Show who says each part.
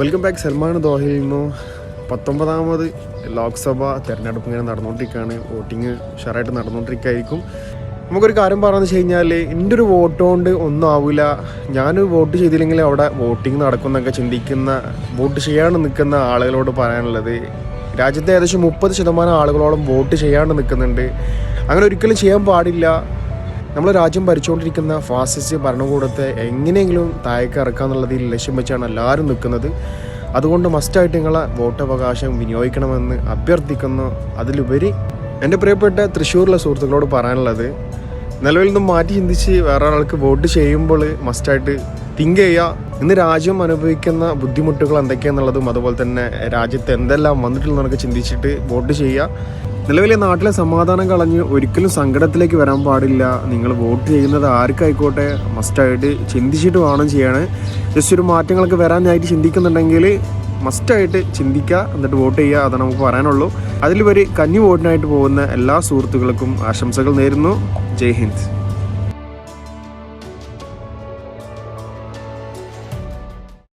Speaker 1: Welcome back Salman ദോഹയിൽ നിന്നും പത്തൊമ്പതാമത് ലോക്സഭ തെരഞ്ഞെടുപ്പ് ഇങ്ങനെ നടന്നുകൊണ്ടിരിക്കുകയാണ്. വോട്ടിങ് ഉഷാറായിട്ട് നടന്നുകൊണ്ടിരിക്കുകയായിരിക്കും. നമുക്കൊരു കാര്യം പറഞ്ഞു വെച്ച് കഴിഞ്ഞാൽ എന്റെ ഒരു വോട്ട് കൊണ്ട് ഒന്നും ആവില്ല ഞാൻ വോട്ട് ചെയ്തില്ലെങ്കിൽ അവിടെ വോട്ടിംഗ് നടക്കുന്നൊക്കെ ചിന്തിക്കുന്ന വോട്ട് ചെയ്യാണ്ട് നിൽക്കുന്ന ആളുകളോട് പറയാനുള്ളത്. രാജ്യത്തെ ഏകദേശം മുപ്പത് ശതമാനം ആളുകളോളം വോട്ട് ചെയ്യാണ്ട് നിൽക്കുന്നുണ്ട്. അങ്ങനെ ഒരിക്കലും ചെയ്യാൻ പാടില്ല. നമ്മൾ രാജ്യം ഭരിച്ചുകൊണ്ടിരിക്കുന്ന ഫാസിസ്റ്റ് ഭരണകൂടത്തെ എങ്ങനെയെങ്കിലും താഴേക്ക് ഇറക്കുക എന്നുള്ളതിൽ ലക്ഷ്യം വെച്ചാണ് എല്ലാവരും നിൽക്കുന്നത്. അതുകൊണ്ട് മസ്റ്റായിട്ട് നിങ്ങളെ വോട്ടവകാശം വിനിയോഗിക്കണമെന്ന് അഭ്യർത്ഥിക്കുന്നു. അതിലുപരി എന്റെ പ്രിയപ്പെട്ട തൃശ്ശൂരിലെ സുഹൃത്തുക്കളോട് പറയാനുള്ളത് നിലവിൽ നിന്നും മാറ്റി ചിന്തിച്ച് വേറെ ഒരാൾക്ക് വോട്ട് ചെയ്യുമ്പോൾ മസ്റ്റായിട്ട് തിങ്ക് ചെയ്യുക. ഇന്ന് രാജ്യം അനുഭവിക്കുന്ന ബുദ്ധിമുട്ടുകൾ എന്തൊക്കെയാണെന്നുള്ളതും അതുപോലെ തന്നെ രാജ്യത്ത് എന്തെല്ലാം വന്നിട്ടുള്ളതെന്നൊക്കെ ചിന്തിച്ചിട്ട് വോട്ട് ചെയ്യുക. നിലവിലെ നാട്ടിലെ സമാധാനം കളഞ്ഞ് ഒരിക്കലും സങ്കടത്തിലേക്ക് വരാൻ പാടില്ല. നിങ്ങൾ വോട്ട് ചെയ്യുന്നത് ആർക്കായിക്കോട്ടെ മസ്റ്റായിട്ട് ചിന്തിച്ചിട്ട് വേണം ചെയ്യാണ്. ജസ്റ്റ് ഒരു മാറ്റങ്ങളൊക്കെ വരാനായിട്ട് ചിന്തിക്കുന്നുണ്ടെങ്കിൽ മസ്റ്റായിട്ട് ചിന്തിക്കുക എന്നിട്ട് വോട്ട് ചെയ്യുക അതാണ് നമുക്ക് പറയാനുള്ളൂ. അതിലുപരി കന്നി വോട്ടിനായിട്ട് പോകുന്ന എല്ലാ സുഹൃത്തുക്കൾക്കും ആശംസകൾ നേരുന്നു. ജയ് ഹിന്ദ്.